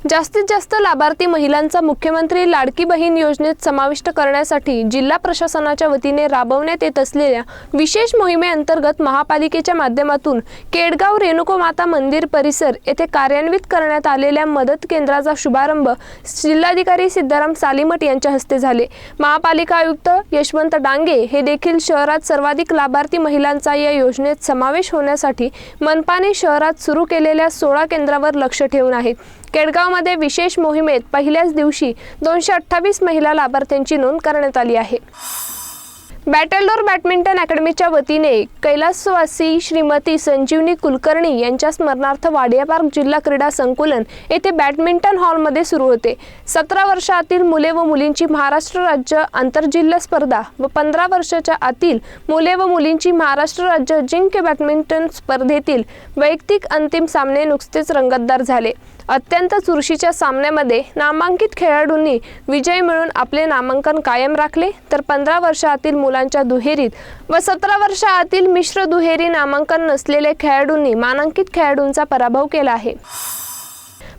जास्तीत जास्त लाभार्थी महिलांचा मुख्यमंत्री लाडकी बहीण योजनेत समाविष्ट करण्यासाठी जिल्हा प्रशासनाच्या वतीने राबवण्यात येत असलेल्या विशेष मोहिमेअंतर्गत महापालिकेच्या माध्यमातून केडगाव रेणुको माता मंदिर परिसर येथे कार्यान्वित करण्यात आलेल्या मदत केंद्राचा शुभारंभ जिल्हाधिकारी सिद्धाराम सालीमठ यांच्या हस्ते झाले. महापालिका आयुक्त यशवंत डांगे हे देखील शहरात सर्वाधिक लाभार्थी महिलांचा या योजनेत समावेश होण्यासाठी मनपाने शहरात सुरू केलेल्या सोळा केंद्रावर लक्ष ठेवून आहेत. केडगावमध्ये विशेष मोहिमेत पहिल्याच दिवशी दोनशे अठ्ठावीस महिला लाभार्थ्यांची नोंद करण्यात आली आहे. बॅटलडोर बॅडमिंटन अकॅडमीच्या वतीने कैलासवासी श्रीमती संजीवनी कुलकर्णी यांच्या स्मरणार्थ वाडिया पार्क जिल्हा क्रीडा संकुलन येथे बॅडमिंटन हॉलमध्ये सुरू होते. सतरा वर्षातील मुले व मुलींची महाराष्ट्र राज्य आंतरजिल्हा स्पर्धा व पंधरा वर्षाच्या आतील मुले व मुलींची महाराष्ट्र राज्य अजिंक्य बॅडमिंटन स्पर्धेतील वैयक्तिक अंतिम सामने नुकतेच रंगतदार झाले. अत्यंत चुरशीच्या सामन्यामध्ये नामांकित खेळाडूंनी विजय मिळून आपले नामांकन कायम राखले. तर पंधरा वर्षातील मुलांच्या दुहेरीत व सतरा वर्षातील मिश्र दुहेरी नामांकन नसलेले खेळाडूंनी मानांकित खेळाडूंचा पराभव केला आहे.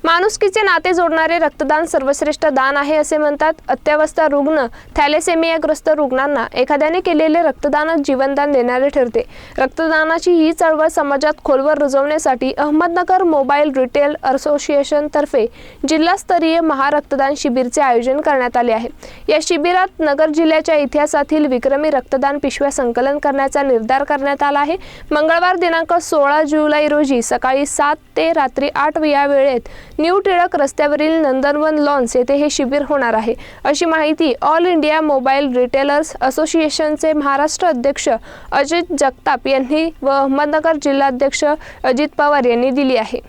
माणुसकीचे नाते जोडणारे रक्तदान सर्वश्रेष्ठ दान आहे असे म्हणतात. अत्यावस्था रुग्ण थॅलेसेमियाग्रस्त रुग्णांना एखाद्याने केलेले रक्तदानच जीवनदान देणारे ठरते. रक्तदानाची ही चळवळ समाजात खोलवर रुजवण्यासाठी अहमदनगर मोबाईल रिटेल असोसिएशनतर्फे जिल्हास्तरीय महारक्तदान शिबिरचे आयोजन करण्यात आले आहे. या शिबिरात नगर जिल्ह्याच्या इतिहासातील विक्रमी रक्तदान पिशव्या संकलन करण्याचा निर्धार करण्यात आला आहे. मंगळवार दिनांक सोळा जुलै रोजी सकाळी सात ते रात्री आठ या वेळेत न्यू टिळक रस्त्यावरील नंदनवन लॉन्स येथे हे शिबिर होणार आहे. अशी माहिती ऑल इंडिया मोबाईल रिटेलर्स असोसिएशनचे महाराष्ट्र अध्यक्ष अजित जगताप यांनी व अहमदनगर जिल्हाध्यक्ष अजित पवार यांनी दिली आहे.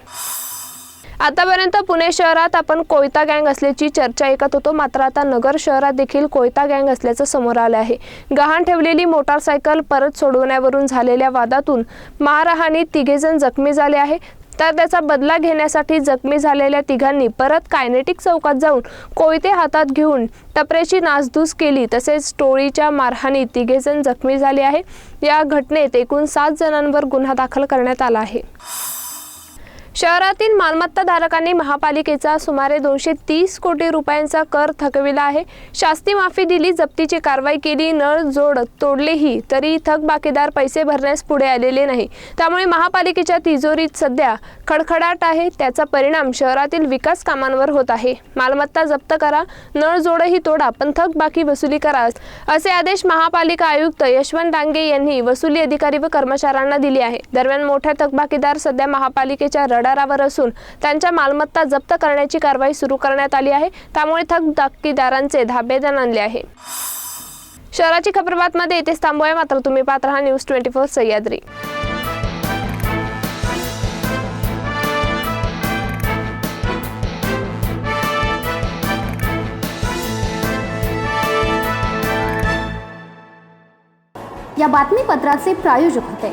आतापर्यंत पुणे शहरात आपण कोयता गँग असल्याची चर्चा ऐकत होतो. मात्र आता नगर शहरात देखील कोयता गँग असल्याचं समोर आलं आहे. गहाण ठेवलेली मोटारसायकल परत सोडवण्यावरून झालेल्या वादातून मारहाणीत तिघेजण जखमी झाले आहे तर त्याचा बदला घेण्यासाठी जखमी झालेल्या तिघांनी परत कायनेटिक चौकात जाऊन कोयते हातात घेऊन टपऱ्याची नासधूस केली. तसेच टोळीच्या मारहाणीत तिघेजण जखमी झाले आहे. या घटनेत एकूण सात जणांवर गुन्हा दाखल करण्यात आला आहे. शहरातील मालमत्ता धारकांनी महापालिकेचा सुमारे दोनशे तीस कोटी रुपयांचा कर थकविला आहे. शास्ती माफी दिली जप्तीची कारवाई केली नळ जोड तोडलेही तरी थकबाकीदार पैसे भरण्यास पुढे आलेले नाही. त्यामुळे महापालिकेच्या तिजोरीत सध्या खडखडाट आहे. त्याचा परिणाम शहरातील विकास कामांवर होत आहे. मालमत्ता जप्त करा नळ जोडही तोडा पण थकबाकी वसुली करा असे आदेश महापालिका आयुक्त यशवंत डांगे यांनी वसुली अधिकारी व कर्मचाऱ्यांना दिले आहे. दरम्यान मोठ्या थकबाकीदार सध्या महापालिकेच्या रडारावर असून त्यांच्या मालमत्ता जप्त करण्याची कारवाई सुरू करण्यात आली आहे. त्यामुळे थकबाकीदारांचे धाबेदान आणले आहे. शहराची खबरबातमध्ये येथेच थांबूया. मात्र तुम्ही पाहत राहा न्यूज ट्वेंटी फोर सह्याद्री. या बातमीपत्राचे प्रायोजक होते.